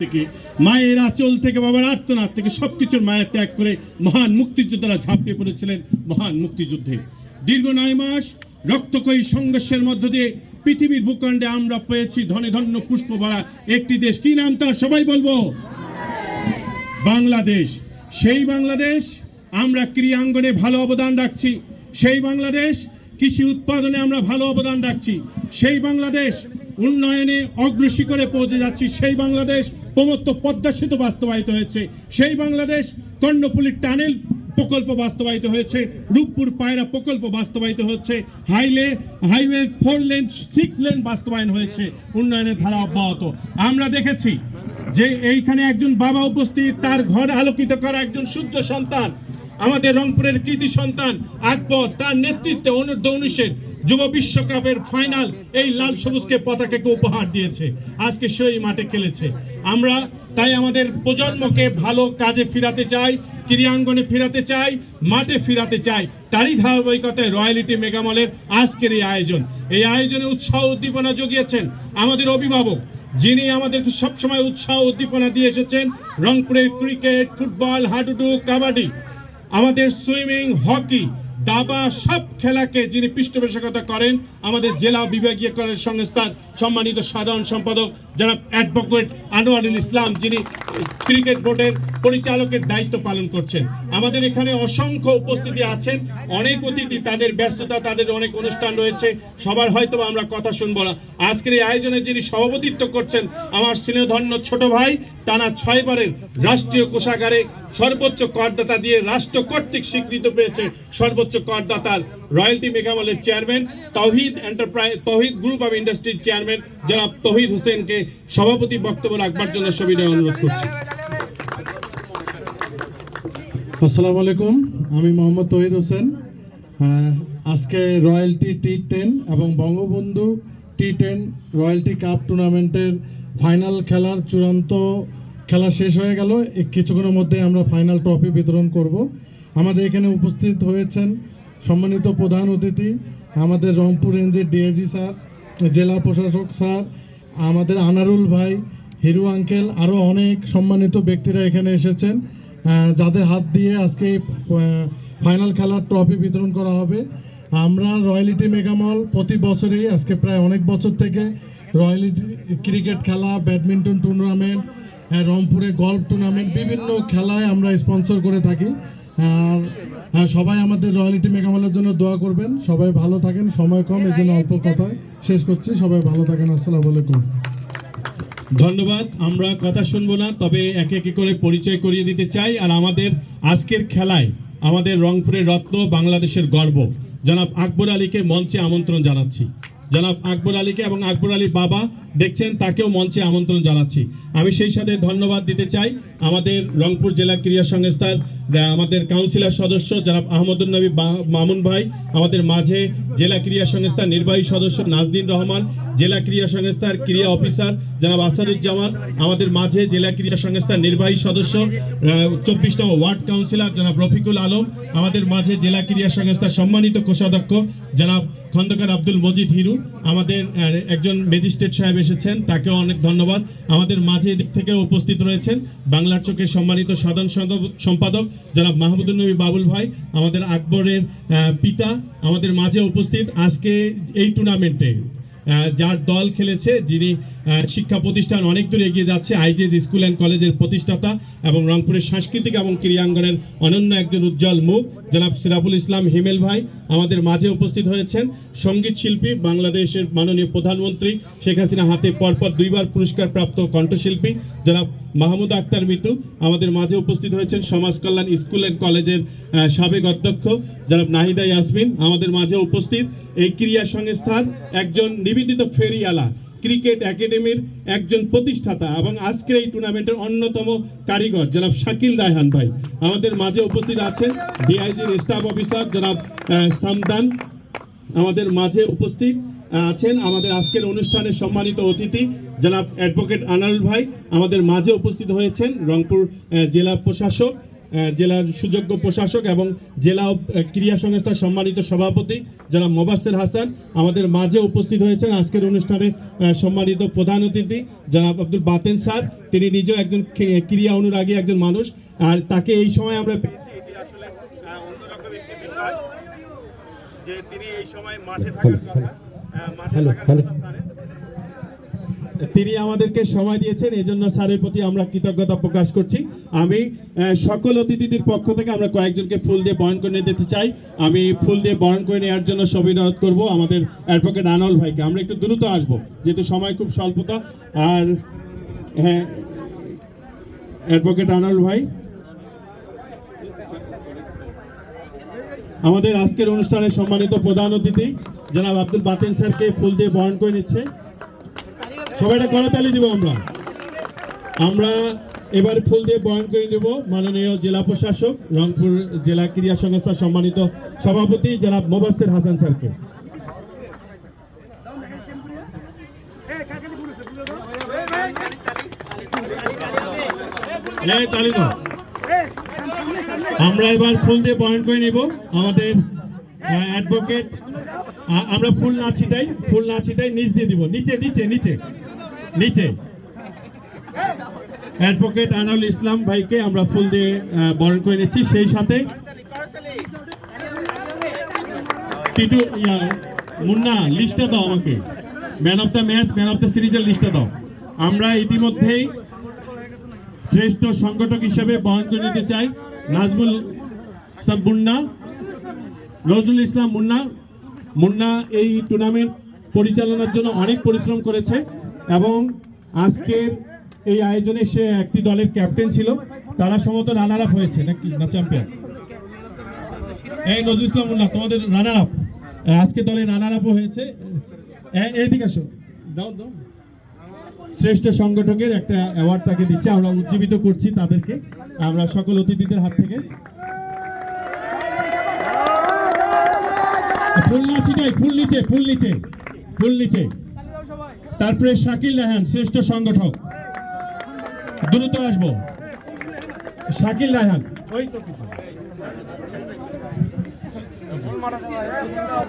থেকে, মায়ের আঁচল থেকে, বাবার আর্তনাদ থেকে সবকিছুর মায়ের ত্যাগ করে মহান মুক্তিযোদ্ধারা ঝাঁপিয়ে পড়েছিলেন মহান মুক্তিযুদ্ধে। দীর্ঘ নয় মাস রক্তকয়ী সংঘর্ষের মধ্য দিয়ে পৃথিবীর ভূখণ্ডে আমরা পেয়েছি ধনে ধন্য পুষ্প ভরা একটি দেশ। কি নাম তার? সবাই বলব? বাংলাদেশ। সেই বাংলাদেশ আমরা ক্রিয়াঙ্গনে ভালো অবদান রাখছি। সেই বাংলাদেশ কৃষি উৎপাদনে আমরা ভালো অবদান রাখছি। সেই বাংলাদেশ উন্নয়নে অগ্রশিখরে পৌঁছে যাচ্ছি। সেই বাংলাদেশ প্রমত্ত পদ্মা সেতু বাস্তবায়িত হয়েছে। সেই বাংলাদেশ কর্ণপুলির টানেল প্রকল্প বাস্তবায়িত হয়েছে। রূপপুর পায়রা প্রকল্প বাস্তবায়িত হচ্ছে। হাইলে, highway four lane, six lane বাস্তবায়ন হয়েছে। উন্নয়নের ধারা অব্যাহত। আমরা দেখেছি যে এইখানে একজন বাবা উপস্থিত, তার ঘর আলোকিত করা একজন সূর্য সন্তান। আমাদের রংপুরের কৃতি সন্তান আকবর, তার নেতৃত্বে অনূর্ধ্ব উনিশের যুব বিশ্বকাপের ফাইনাল এই লাল সবুজকে পতাকাকে উপহার দিয়েছে। আজকে সেই মাঠে খেলেছে। আমরা তাই আমাদের প্রজন্মকে ভালো কাজে ফিরাতে চাই, ক্রীড়াঙ্গনে ফিরাতে চাই, মাঠে ফিরাতে চাই। তারই ধারাবাহিকতায় রয়্যালিটি মেগামলের আজকের এই আয়োজন। এই আয়োজনে উৎসাহ উদ্দীপনা জুগিয়েছেন আমাদের অভিভাবক, যিনি আমাদেরকে সবসময় উৎসাহ উদ্দীপনা দিয়ে এসেছেন রংপুরের ক্রিকেট, ফুটবল, হাডুডু, কাবাডি। আমাদের সুইমিং, হকি, দাবা, সব খেলাকে যিনি পৃষ্ঠপোষকতা করেন, আমাদের জেলা বিভাগীয় সংস্থার সম্মানিত সাধারণ সম্পাদক যারা অ্যাডভোকেট আনোয়ারুল ইসলাম, যিনি ক্রিকেট বোর্ডের পরিচালকের দায়িত্ব পালন করছেন। আমাদের এখানে অসংখ্য উপস্থিতি আছেন। অনেক অতিথি, তাদের ব্যস্ততা, তাদের অনেক অনুষ্ঠান রয়েছে। সবার হয়তো আমরা কথা শুনব না। আজকের এই আয়োজনে যিনি সভাপতিত্ব করছেন, আমার স্নেহধন্য ছোট ভাই, টানা ছয়বারের রাষ্ট্রীয় কোষাগারে সর্বোচ্চ করদাতা দিয়ে রাষ্ট্র কর্তৃক স্বীকৃত পেয়েছে সর্বোচ্চ করদাতার royalty মেঘামলের chairman, Tohid enterprise Tohid group of ইন্ডাস্ট্রির চেয়ারম্যান জনাব তহিদ হোসেনকে। সভাপতি বক্তব্য রাখবার জন্য সবিনয় অনুরোধ করছি। আসসালামু আলাইকুম আমি মোহাম্মদ তহিদ হোসেন। আহ, আজকে রয়্যালটি টি টেন এবং Bangabandhu T ten royalty cup টুর্নামেন্টের ফাইনাল খেলার চূড়ান্ত খেলা শেষ হয়ে গেল। কিছুক্ষণের মধ্যে আমরা ফাইনাল ট্রফি বিতরণ করব। আমাদের এখানে উপস্থিত হয়েছেন সম্মানিত প্রধান অতিথি আমাদের রংপুর রেঞ্জের ডিএজি স্যার জেলা প্রশাসক স্যার আমাদের আনারুল ভাই, হিরু আঙ্কেল আরও অনেক সম্মানিত ব্যক্তিরা এখানে এসেছেন যাদের হাত দিয়ে আজকে ফাইনাল খেলার ট্রফি বিতরণ করা হবে। আমরা রয়্যালিটি মেগামল প্রতি বছরই, আজকে প্রায় অনেক বছর থেকে রয়্যালিটি ক্রিকেট খেলা, ব্যাডমিন্টন টুর্নামেন্ট রংপুরে গল্ফ টুর্নামেন্ট বিভিন্ন খেলায় আমরা স্পন্সর করে থাকি। আর হ্যাঁ সবাই আমাদের রয়্যালিটি মেগামলের জন্য দোয়া করবেন। সবাই ভালো থাকেন, সময় কম, এই জন্য অল্প কথায় শেষ করছি। সবাই ভালো থাকেন, আসসালামু আলাইকুম। ধন্যবাদ, আমরা কথা শুনব না, তবে একে একে করে পরিচয় করিয়ে দিতে চাই। আর আমাদের আজকের খেলায় আমাদের রংপুরের রত্ন বাংলাদেশের গর্ব। জনাব আকবর আলীকে মঞ্চে আমন্ত্রণ জানাচ্ছি। জনাব আকবর আলীকে এবং আকবর আলীর বাবা দেখছেন, তাকেও মঞ্চে আমন্ত্রণ জানাচ্ছি। আমি সেই সাথে ধন্যবাদ দিতে চাই আমাদের রংপুর জেলা ক্রীড়া সংস্থার আমাদের কাউন্সিলর সদস্য জনাব আহমদুল নবী মামুন ভাই, আমাদের মাঝে জেলা ক্রীড়া সংস্থার নির্বাহী সদস্য নাজদিন রহমান, জেলা ক্রীড়া সংস্থার ক্রীড়া অফিসার জনাব আসাদুজ্জামান, আমাদের মাঝে জেলা ক্রীড়া সংস্থার নির্বাহী সদস্য চব্বিশ নম্বর ওয়ার্ড কাউন্সিলর জনাব রফিকুল আলম, আমাদের মাঝে জেলা ক্রীড়া সংস্থার সম্মানিত কোষাধ্যক্ষ জনাব খন্দকার আব্দুল মজিদ হিরু আমাদের একজন ম্যাজিস্ট্রেট সাহেব এসেছেন, তাকেও অনেক ধন্যবাদ। আমাদের মাঝে দিক থেকে উপস্থিত রয়েছেন বাংলার চোখের সম্মানিত সাধারণ সম্পাদক- জনাব মাহমুদুল নবী বাবুল ভাই, আমাদের আকবরের পিতা আমাদের মাঝে উপস্থিত। আজকে এই টুর্নামেন্টে যার দল খেলেছে, যিনি শিক্ষা প্রতিষ্ঠান অনেক দূর এগিয়ে যাচ্ছে আইজেজ স্কুল অ্যান্ড কলেজের প্রতিষ্ঠাতা এবং রংপুরের সাংস্কৃতিক এবং ক্রীড়াঙ্গনের অনন্য একজন উজ্জ্বল মুখ, জনাব সিরাবুল ইসলাম হিমেল ভাই, আমাদের মাঝে উপস্থিত হয়েছেন। সংগীত শিল্পী, বাংলাদেশের মাননীয় প্রধানমন্ত্রী শেখ হাসিনা হাতে পরপর দুইবার পুরস্কার প্রাপ্ত কণ্ঠশিল্পী, জনাব মাহমুদ আক্তার মিতু আমাদের মাঝে উপস্থিত হয়েছেন সমাজ কল্যাণ স্কুল অ্যান্ড কলেজের সাবেক অধ্যক্ষ জনাব নাহিদা ইয়াসমিন। আমাদের মাঝে উপস্থিত এই ক্রীড়া সংস্থার একজন নিবেদিত ফেরিয়ালা ক্রিকেট একাডেমির একজন প্রতিষ্ঠাতা এবং আজকের এই টুর্নামেন্টের অন্যতম কারিগর জনাব শাকিল রায়হান ভাই। আমাদের মাঝে উপস্থিত আছেন ডিআইজির স্টাফ অফিসার জনাব সামদান। আমাদের মাঝে উপস্থিত আছেন আমাদের আজকের অনুষ্ঠানের সম্মানিত অতিথি জনাব অ্যাডভোকেট আনারুল ভাই আমাদের মাঝে উপস্থিত হয়েছেন রংপুর জেলা প্রশাসক জেলার সুযোগ্য প্রশাসক এবং জেলা ক্রীড়া সংস্থার সম্মানিত সভাপতি জনাব মোবাসের হাসান আমাদের মাঝে উপস্থিত হয়েছেন আজকের অনুষ্ঠানে সম্মানিত প্রধান অতিথি জনাব আব্দুল বাতেন স্যার তিনি নিজেও একজন ক্রীড়া অনুরাগী একজন মানুষ আর তাকে এই সময় আমরা পেয়েছি এটি আসলে অন্যরকম একটি বিষয় যে তিনি এই সময় মাঠে থাকার কথা মাঠে থাকার কথা। তিনি আমাদেরকে সময় দিয়েছেন এই জন্য স্যারের প্রতি আমরা কৃতজ্ঞতা প্রকাশ করছি। আমি সকল অতিথিদের পক্ষ থেকে আমরা কয়েকজনকে ফুল দিয়ে বরণ করে নিতে চাই। আমি ফুল দিয়ে বরণ করে নেওয়ার জন্য সবাই অনুরোধ করব আমাদের অ্যাডভোকেট আনল ভাইকে। আমরা একটু দ্রুত আসব, যেহেতু সময় খুব স্বল্পতা। আর হ্যাঁ অ্যাডভোকেট আনল ভাই। আমাদের আজকের অনুষ্ঠানে সম্মানিত প্রধান অতিথি, জনাব আব্দুল বাতেন স্যারকে ফুল দিয়ে বরণ করে নিচ্ছে। সবাইটা করতালি দিব আমরা। আমরা এবার ফুল দিয়ে বয়ন করে নেব মাননীয় জেলা প্রশাসক, রংপুর জেলা ক্রীড়া সংস্থার সম্মানিত সভাপতি জনাব মোবাসের হাসান স্যারকে। আমরা এবার ফুল দিয়ে বয়ন করে নিব আমাদের অ্যাডভোকেট আমরা ফুল না ছিটাই, ফুল না ছিটাই নিচ দিয়ে দিব। নিচে নিচে নিচে। নিচে। অ্যাডভোকেট আনারুল ইসলাম ভাইকে আমরা ফুল দিয়ে বরণ করে নিচ্ছি। সেই সাথে টিটু মুন্না, লিস্টটা দাও আমাকে। Man of the match man of the সিরিজের লিস্টটা দাও। আমরা ইতিমধ্যেই শ্রেষ্ঠ সংগঠক হিসেবে বহন করে নিতে চাই। নাজমুল সাব মুন্না, নজরুল ইসলাম মুন্না। মুন্না এই টুর্নামেন্ট পরিচালনার জন্য অনেক পরিশ্রম করেছে। এবং আজকের এই আয়োজনে সে একটি দলের ক্যাপ্টেন ছিল। তারা সম্ভবত রানার আপ হয়েছে নাকি না চ্যাম্পিয়ন এই নজরুল ইসলাম মুন্না, তোমাদের রানার আপ আজকে দলে রানার আপও হয়েছে। এ- এইদিকে আসো। দাও দাও। শ্রেষ্ঠ সংগঠকের একটা অ্যাওয়ার্ড তাকে দিচ্ছে। আমরা উজ্জীবিত করছি তাদেরকে। আমরা সকল অতিথিদের হাত থেকে। ফুল না ছিটাই ফুল নিচে ফুল নিচে ফুল নিচে। তারপরে শাকিল রাহান, শ্রেষ্ঠ সংগঠক। দ্রুত আসব। শাকিল রাহান।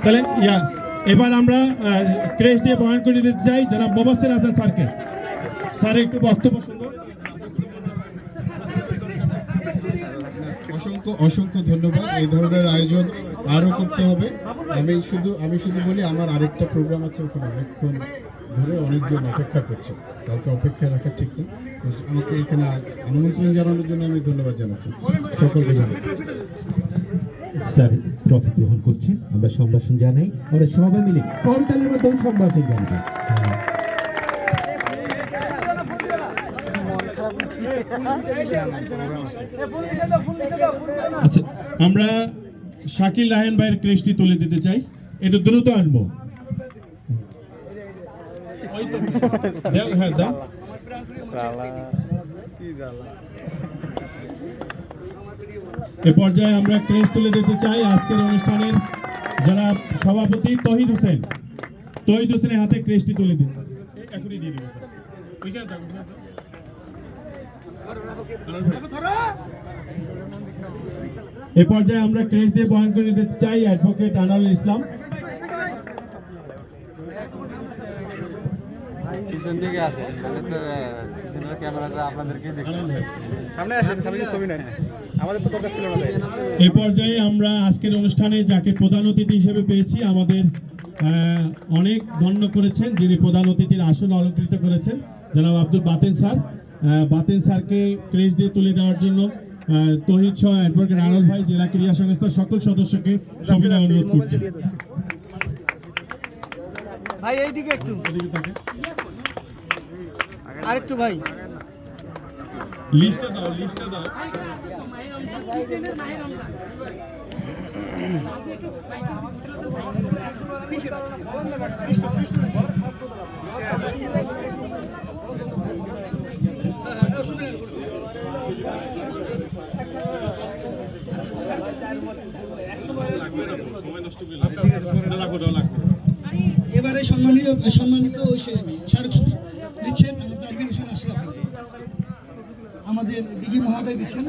তাহলে, ইয়া, এবার আমরা ক্রেশ দিয়ে বয়ান করে দিতে চাই যারা মোবাসের হাসান স্যারকে। স্যার, একটু বক্তব্য অসংখ্য অসংখ্য ধন্যবাদ। এই ধরনের আয়োজন আরও করতে হবে। আমি শুধু আমি শুধু বলি, আমার আরেকটা প্রোগ্রাম আছে, ওখানে অনেকক্ষণ ধরে অনেকজন অপেক্ষা করছে। কাউকে অপেক্ষায় রাখা ঠিক না আমাকে এখানে আমন্ত্রণ জানানোর জন্য আমি ধন্যবাদ জানাচ্ছি। সকলকে স্যার ট্রফি গ্রহণ করছেন আমরা সম্ভাষণ জানাই। আমরা সবাই মিলে করতালের মাধ্যমে সম্ভাষণ জানাই আচ্ছা আমরা শাকিল রাহান ভাইয়ের ক্রেশটি তুলে দিতে চাই। এটা দ্রুত আনব। এ পর্যায়ে আমরা ক্রেশ তুলে দিতে চাই আজকের অনুষ্ঠানের যারা সভাপতি তহিদ হোসেন। তহিদ হোসেনের হাতে ক্রেশটি তুলে দিন। এ পর্যায়ে আমরা ক্রেশ দিয়ে বয়ান করে দিতে চাই অ্যাডভোকেট আনারুল ইসলাম। পিছন দিকে আছে নাহলে তো পিছনের ক্যামেরাতে আপনাদেরকে দেখতে সামনে আসেন সামনে ছবি নেন। আমাদের তো দরকার ছিল না। এ পর্যায়ে আমরা আজকের অনুষ্ঠানে যাকে প্রধান অতিথি হিসেবে পেয়েছি আমাদের অনেক ধন্য করেছেন যিনি প্রধান অতিথির আসন অলঙ্কৃত করেছেন জনাব আব্দুল বাতেন স্যার। বাতেন স্যারকে ক্রেজ দিয়ে তুলে দেওয়ার জন্য তহিদ সহ অ্যাডভোকেট আনল ভাই জেলা ক্রীড়া সংস্থার সকল সদস্যকে সবিনয় অনুরোধ করছি। ভাই এইদিকে একটু। আরেকটু ভাই লিস্টটা দাও লিস্টটা দাও এবারে সম্মানিত সম্মানিত ওই সে- স্মারক নিচ্ছেন আমাদের ডিজি মহোদয় দিচ্ছেন।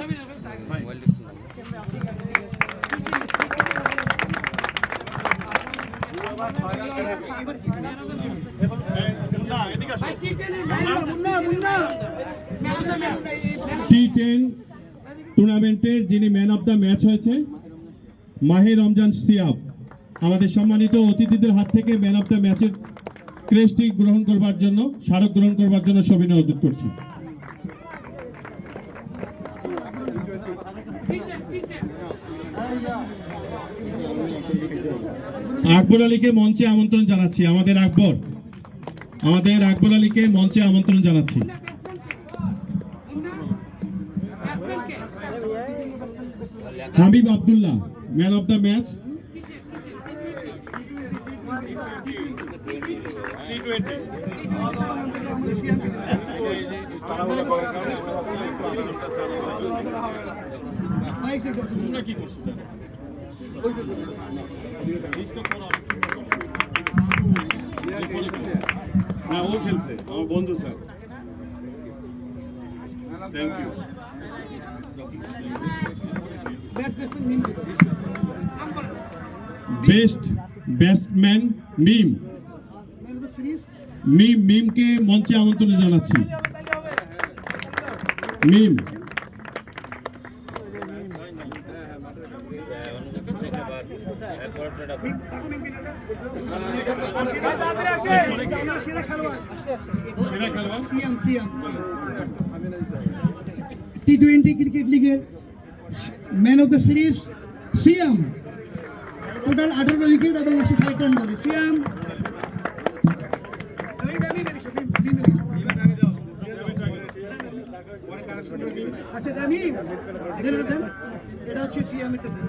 টি টেন টুর্নামেন্টের যিনি ম্যান অফ দ্য ম্যাচ হয়েছে মাহে রমজান সিয়াব, আমাদের সম্মানিত অতিথিদের হাত থেকে ম্যান অফ দ্য ম্যাচের ক্রেস্টটি গ্রহণ করবার জন্য, স্মারক গ্রহণ করবার জন্য সবিনয় অনুরোধ করছি। আকবর আলীকে মঞ্চে আমন্ত্রণ জানাচ্ছি। আমাদের আকবর আমাদের আকবর আলীকে মঞ্চে আমন্ত্রণ জানাচ্ছি। Habib Abdullah man of the match mike check করছি হ্যাঁ ও খেলছে আমার বন্ধু sir thank you best batsman Mim Mim মিমকে মঞ্চে আমন্ত্রণ জানাচ্ছি। মিম টি টোয়েন্টি ক্রিকেট লিগের man of the series CM total আঠারো উইকেট এবং একশো ষাট রান করে সিএম আচ্ছা এটা হচ্ছে সিএম এটা দেন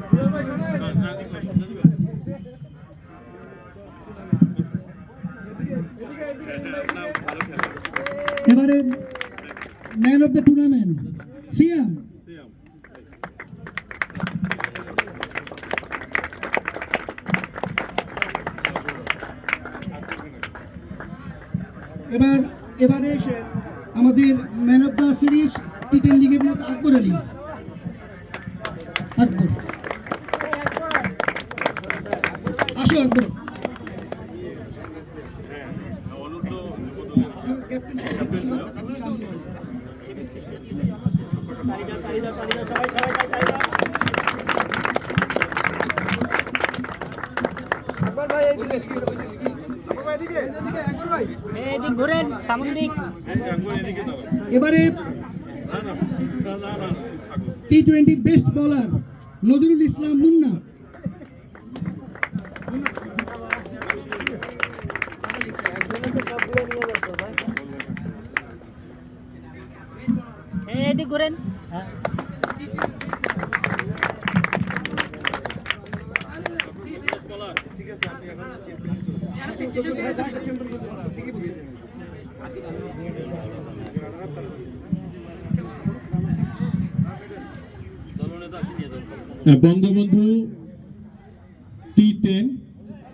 এবারে man of the tournament Siam এবার, এবারে আমাদের man of the series T ten লিগের মধ্যে আকবর আলী। আকবর। আসো, আকবর এদিক ঘুরেন সামন দিক এবারে টি টোয়েন্টির best bowler Nazrul Islam Munna. Bangabandhu T ten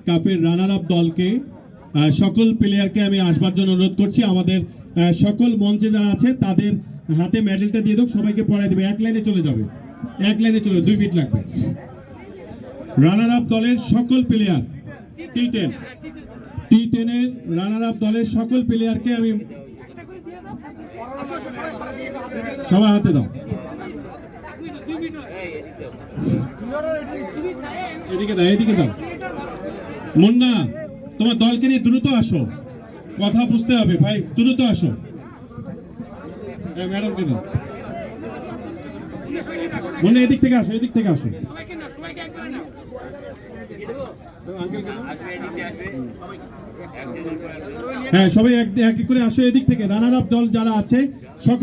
কাপের রানার আপ দলকে সকল প্লেয়ারকে আমি আসবার জন্য অনুরোধ করছি। আমাদের সকল মঞ্চে যারা আছে, তাদের হাতে মেডেলটা দিয়ে দাও সবাইকে পড়াই দেবে। এক লাইনে চলে যাবে। এক লাইনে চলে, দুই মিনিট লাগবে। রানার আপ দলের সকল প্লেয়ার টি টেন টি টেনের রানার আপ দলের সকল প্লেয়ারকে আমি সবাই হাতে দাও। মুন্না তোমার দলকে নিয়ে দ্রুত আসো কথা বুঝতে হবে ভাই দ্রুত আসো মুন্না এদিক থেকে আসো এদিক থেকে আসো হ্যাঁ সবাই এক এক করে আসো এদিক থেকে রানার আপ দল যারা আছে সকল